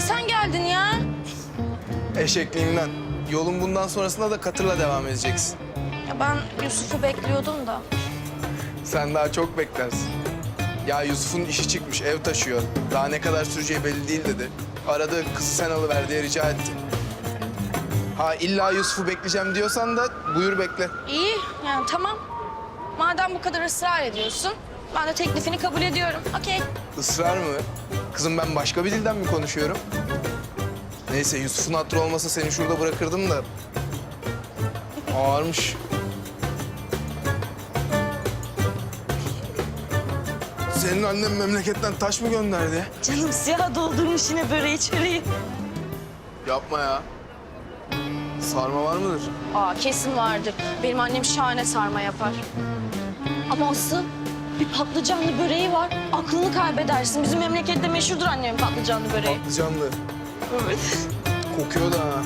sen geldin ya. Eşekliğimden. Yolun bundan sonrasında da katırla devam edeceksin. Ya ben Yusuf'u bekliyordum da. Sen daha çok beklersin. Ya Yusuf'un işi çıkmış, ev taşıyor. Daha ne kadar süreceği belli değil dedi. Aradı, kızı sen alıver diye rica etti. Ha illa Yusuf'u bekleyeceğim diyorsan da buyur bekle. İyi yani tamam. Madem bu kadar ısrar ediyorsun, ben de teklifini kabul ediyorum. Okey. Israr mı? Kızım ben başka bir dilden mi konuşuyorum? Neyse Yusuf'un hatırı olmasa seni şurada bırakırdım da... Ağırmış. Senin annen memleketten taş mı gönderdi? Canım siyah doldurmuş yine böreği çöreği. Yapma ya. Sarma var mıdır? Aa kesin vardır. Benim annem şahane sarma yapar. Ama asıl bir patlıcanlı böreği var. Aklını kaybedersin. Bizim memlekette meşhurdur annemin patlıcanlı böreği. Patlıcanlı. Evet. Kokuyor da ha.